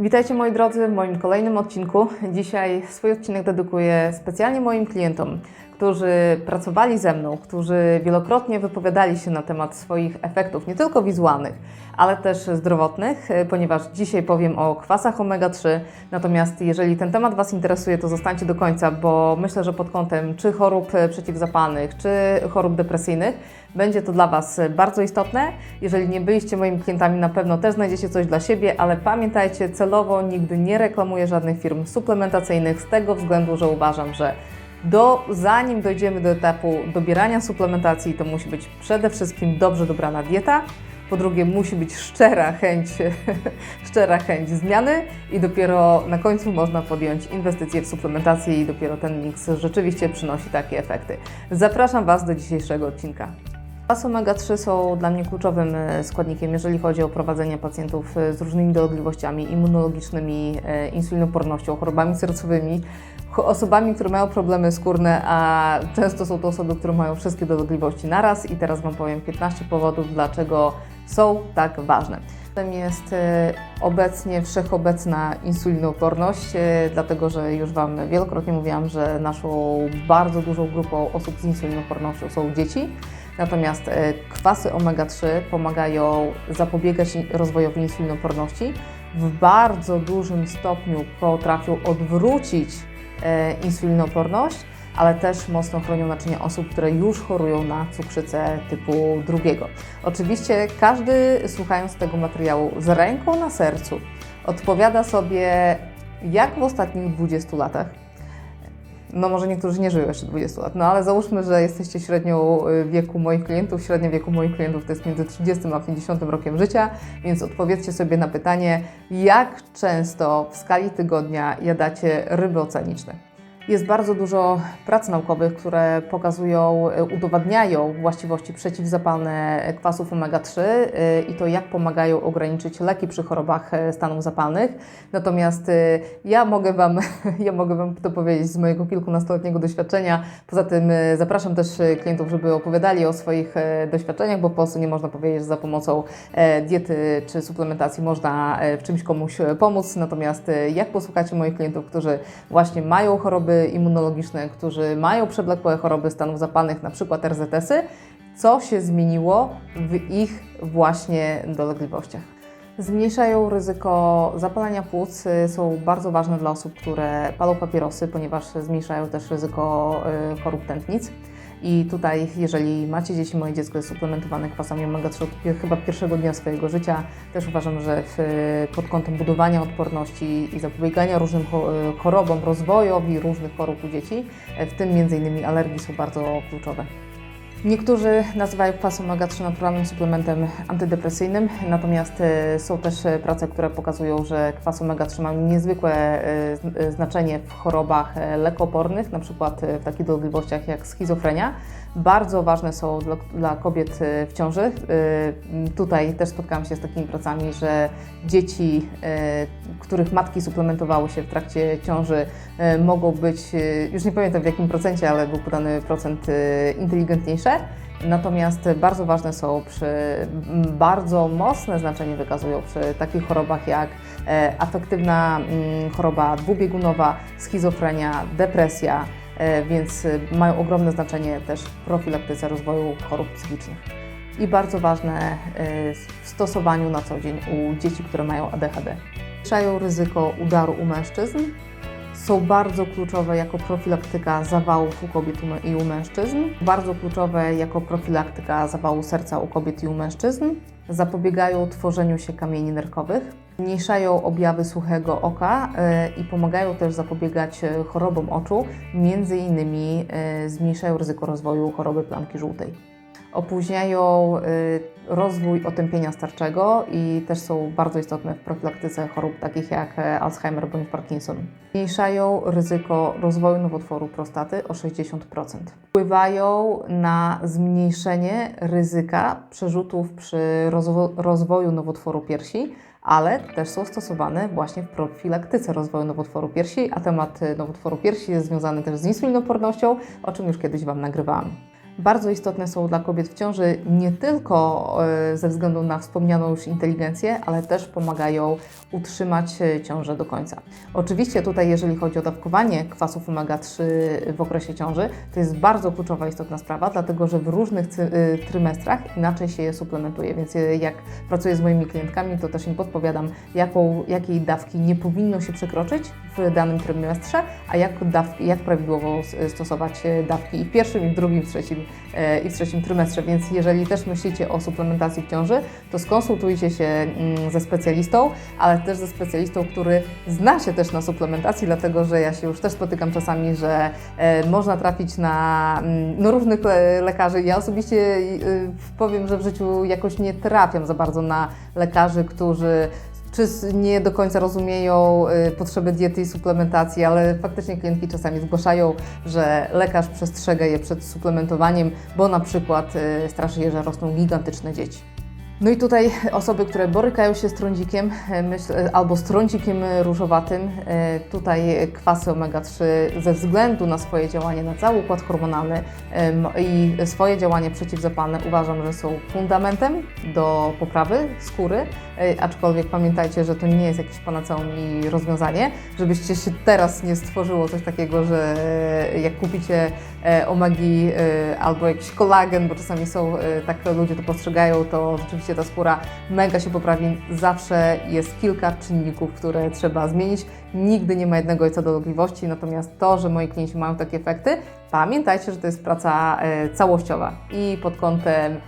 Witajcie moi drodzy w moim kolejnym odcinku. Dzisiaj swój odcinek dedykuję specjalnie moim klientom, którzy pracowali ze mną, którzy wielokrotnie wypowiadali się na temat swoich efektów, nie tylko wizualnych, ale też zdrowotnych, e, ponieważ dzisiaj powiem o kwasach omega-3. Natomiast jeżeli ten temat Was interesuje, to zostańcie do końca, bo myślę, że pod kątem czy chorób e, przeciwzapalnych, czy chorób depresyjnych, będzie to dla Was bardzo istotne. Jeżeli nie byliście moimi klientami, na pewno też znajdziecie coś dla siebie, ale pamiętajcie, celowo nigdy nie reklamuję żadnych firm suplementacyjnych z tego względu, że uważam, że do, zanim dojdziemy do etapu dobierania suplementacji, to musi być przede wszystkim dobrze dobrana dieta. Po drugie, musi być szczera chęć, szczera chęć zmiany i dopiero na końcu można podjąć inwestycje w suplementację i dopiero ten miks rzeczywiście przynosi takie efekty. Zapraszam Was do dzisiejszego odcinka. Kwasy omega-3 są dla mnie kluczowym e, składnikiem, jeżeli chodzi o prowadzenie pacjentów e, z różnymi dolegliwościami immunologicznymi, e, insulinopornością, chorobami sercowymi, osobami, które mają problemy skórne, a często są to osoby, które mają wszystkie dolegliwości naraz i teraz Wam powiem 15 powodów, dlaczego są tak ważne. Jest e, obecnie wszechobecna insulinooporność, e, dlatego że już Wam wielokrotnie mówiłam, że naszą bardzo dużą grupą osób z insulinopornością są dzieci. Natomiast e, kwasy omega-3 pomagają zapobiegać rozwojowi insulinoporności. W bardzo dużym stopniu potrafią odwrócić insulinoporność, ale też mocno chronią naczynia osób, które już chorują na cukrzycę typu drugiego. Oczywiście każdy słuchając tego materiału z ręką na sercu odpowiada sobie, jak w ostatnich 20 latach no może niektórzy nie żyją jeszcze 20 lat, no ale załóżmy, że jesteście średnią y, wieku moich klientów. Średnia wieku moich klientów to jest między 30 a 50 rokiem życia, więc odpowiedzcie sobie na pytanie, jak często w skali tygodnia jadacie ryby oceaniczne. Jest bardzo dużo prac naukowych, które pokazują, y, udowadniają właściwości przeciwzapalne kwasów omega-3 y, i to, jak pomagają ograniczyć leki przy chorobach y, stanów zapalnych. Natomiast ja mogę Wam, ja mogę Wam to powiedzieć z mojego kilkunastoletniego doświadczenia. Poza tym zapraszam też klientów, żeby opowiadali o swoich e, doświadczeniach, bo po prostu nie można powiedzieć, że za pomocą e, diety czy suplementacji można e, w czymś komuś e, pomóc. Natomiast e, jak posłuchacie moich klientów, którzy właśnie mają choroby immunologiczne, którzy mają przewlekłe choroby stanów zapalnych, na przykład RZS-y, co się zmieniło w ich właśnie dolegliwościach. Zmniejszają ryzyko zapalenia płuc, y, są bardzo ważne dla osób, które palą papierosy, ponieważ zmniejszają też ryzyko y, chorób tętnic. I tutaj, jeżeli macie dzieci, moje dziecko jest suplementowane kwasami omega-3 od chyba pierwszego dnia swojego życia, też uważam, że w, pod kątem budowania odporności i zapobiegania różnym y, chorobom, rozwojowi różnych chorób u dzieci, y, w tym m.in. alergii są bardzo kluczowe. Niektórzy nazywają kwas omega-3 naturalnym suplementem antydepresyjnym, natomiast e, są też e, prace, które pokazują, że kwas omega-3 ma niezwykłe e, znaczenie w chorobach lekoopornych, na przykład w takich dolegliwościach jak schizofrenia. Bardzo ważne są dla, kobiet w ciąży. Tutaj też spotkałam się z takimi pracami, że dzieci, których matki suplementowały się w trakcie ciąży, mogą być, już nie pamiętam w jakim procencie, ale był podany procent e, Natomiast bardzo ważne są przy, bardzo mocne znaczenie wykazują przy takich chorobach jak e, afektywna choroba dwubiegunowa, schizofrenia, depresja, e, więc mają ogromne znaczenie też w profilaktyce rozwoju chorób psychicznych. I bardzo ważne e, w stosowaniu na co dzień u dzieci, które mają ADHD. Zwiększają ryzyko udaru u mężczyzn, są bardzo kluczowe jako profilaktyka zawałów u kobiet i u mężczyzn, bardzo kluczowe jako profilaktyka zawału serca u kobiet i u mężczyzn, zapobiegają tworzeniu się kamieni nerkowych, zmniejszają objawy suchego oka e, i pomagają też zapobiegać e, chorobom oczu, między innymi e, zmniejszają ryzyko rozwoju choroby plamki żółtej opóźniają y, rozwój otępienia starczego i też są bardzo istotne w profilaktyce chorób takich jak e, Alzheimer bądź Parkinson. Zmniejszają ryzyko rozwoju nowotworu prostaty o 60%. Wpływają na zmniejszenie ryzyka przerzutów przy rozwo- rozwoju nowotworu piersi, ale też są stosowane właśnie w profilaktyce rozwoju nowotworu piersi, a temat e, nowotworu piersi jest związany też z insulinopornością, o czym już kiedyś Wam nagrywałam. Bardzo istotne są dla kobiet w ciąży nie tylko e, ze względu na wspomnianą już inteligencję, ale też pomagają utrzymać e, ciążę do końca. Oczywiście tutaj, jeżeli chodzi o dawkowanie kwasów omega-3 w okresie ciąży, to jest bardzo kluczowa, istotna sprawa, dlatego że w różnych y, trymestrach inaczej się je suplementuje, więc jak pracuję z moimi klientkami, to też im podpowiadam, jaką, jakiej dawki nie powinno się przekroczyć w danym trymestrze, a jak, dawki, jak prawidłowo stosować e, dawki i w pierwszym, i w drugim, w trzecim, e, i w trzecim trymestrze. Więc jeżeli też myślicie o suplementacji w ciąży, to skonsultujcie się mm, ze specjalistą, ale też ze specjalistą, który zna się też na suplementacji, dlatego że ja się już też spotykam czasami, że e, można trafić na mm, no, różnych le lekarzy. Ja osobiście powiem, że w życiu jakoś nie trafiam za bardzo na lekarzy, którzy czy nie do końca rozumieją y, potrzeby diety i suplementacji, ale faktycznie klientki czasami zgłaszają, że lekarz przestrzega je przed suplementowaniem, bo na przykład y, straszy je, że rosną gigantyczne dzieci. No i tutaj osoby, które borykają się z trądzikiem e, myśl, e, albo z trądzikiem różowatym, e, tutaj kwasy omega-3 ze względu na swoje działanie na cały układ hormonalny i swoje działanie przeciwzapalne uważam, że są fundamentem do poprawy skóry, aczkolwiek pamiętajcie, że to nie jest jakieś panaceum i rozwiązanie, żebyście się teraz nie stworzyło coś takiego, że jak kupicie omegi albo jakiś kolagen, bo czasami są, tak ludzie to postrzegają, to rzeczywiście ta skóra mega się poprawi. Zawsze jest kilka czynników, które trzeba zmienić. Nigdy nie ma jednego ojca dolegliwości, natomiast to, że moi klienci mają takie efekty, pamiętajcie, że to jest praca e, całościowa i pod kątem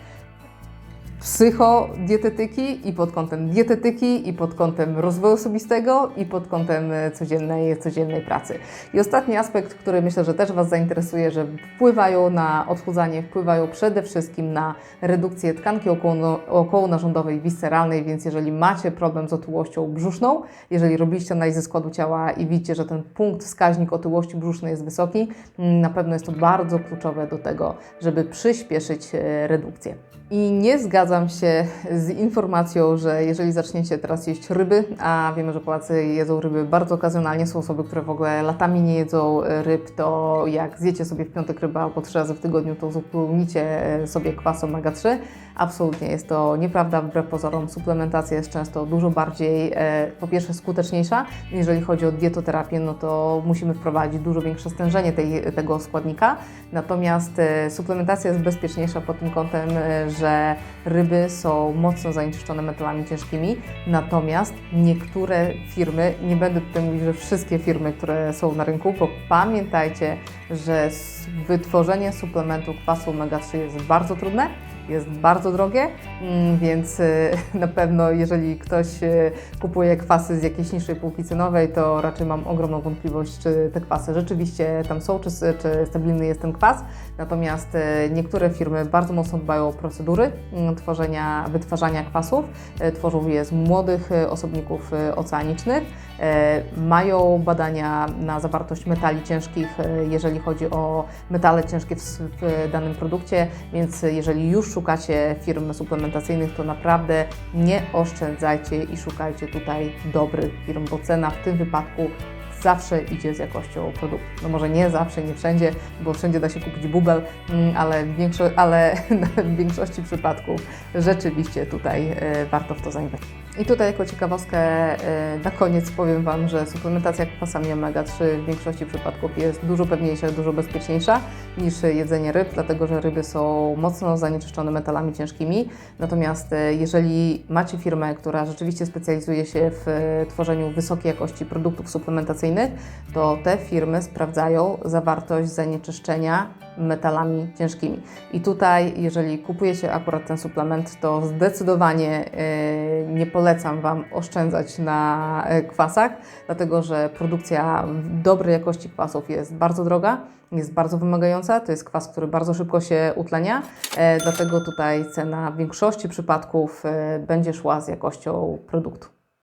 psychodietetyki i pod kątem dietetyki i pod kątem rozwoju osobistego i pod kątem e, codziennej, codziennej pracy. I ostatni aspekt, który myślę, że też Was zainteresuje, że wpływają na odchudzanie, wpływają przede wszystkim na redukcję tkanki około, okołonarządowej, visceralnej, więc jeżeli macie problem z otyłością brzuszną, jeżeli robiliście analizę składu ciała i widzicie, że ten punkt, wskaźnik otyłości brzusznej jest wysoki, mm, na pewno jest to bardzo kluczowe do tego, żeby przyspieszyć e, redukcję. I nie zgadzam się z informacją, że jeżeli zaczniecie teraz jeść ryby, a wiemy, że Polacy jedzą ryby bardzo okazjonalnie, są osoby, które w ogóle latami nie jedzą ryb, to jak zjecie sobie w piątek rybę albo trzy razy w tygodniu, to uzupełnicie sobie kwas omega-3. Absolutnie jest to nieprawda, wbrew pozorom suplementacja jest często dużo bardziej, e, po pierwsze skuteczniejsza, jeżeli chodzi o dietoterapię, no to musimy wprowadzić dużo większe stężenie tej, tego składnika, natomiast e, suplementacja jest bezpieczniejsza pod tym kątem, e, że ryby są mocno zanieczyszczone metalami ciężkimi, natomiast niektóre firmy, nie będę tutaj mówić, że wszystkie firmy, które są na rynku, bo pamiętajcie, że wytworzenie suplementu kwasu omega-3 jest bardzo trudne, jest bardzo drogie, mm, więc y, na pewno jeżeli ktoś y, kupuje kwasy z jakiejś niższej półki cenowej, to raczej mam ogromną wątpliwość, czy te kwasy rzeczywiście tam są, czy, czy stabilny jest ten kwas. Natomiast y, niektóre firmy bardzo mocno dbają o procedury mm, tworzenia, wytwarzania kwasów. Tworzą je z młodych osobników oceanicznych. Mają badania na zawartość metali ciężkich, jeżeli chodzi o metale ciężkie w, w danym produkcie, więc jeżeli już szukacie firm suplementacyjnych, to naprawdę nie oszczędzajcie i szukajcie tutaj dobrych firm, bo cena w tym wypadku zawsze idzie z jakością produktu. No może nie zawsze, nie wszędzie, bo wszędzie da się kupić bubel, mm, ale w, większo- ale w większości przypadków rzeczywiście tutaj e, warto w to zainwestować. I tutaj jako ciekawostkę e, na koniec powiem Wam, że suplementacja kwasami omega-3 w większości przypadków jest dużo pewniejsza, dużo bezpieczniejsza niż jedzenie ryb, dlatego że ryby są mocno zanieczyszczone metalami ciężkimi. Natomiast e, jeżeli macie firmę, która rzeczywiście specjalizuje się w e, tworzeniu wysokiej jakości produktów suplementacyjnych, to te firmy sprawdzają zawartość zanieczyszczenia metalami ciężkimi. I tutaj, jeżeli kupujecie akurat ten suplement, to zdecydowanie e, nie polecam Wam oszczędzać na e, kwasach, dlatego że produkcja dobrej jakości kwasów jest bardzo droga, jest bardzo wymagająca. To jest kwas, który bardzo szybko się utlenia, e, dlatego tutaj cena w większości przypadków będzie szła z jakością produktu.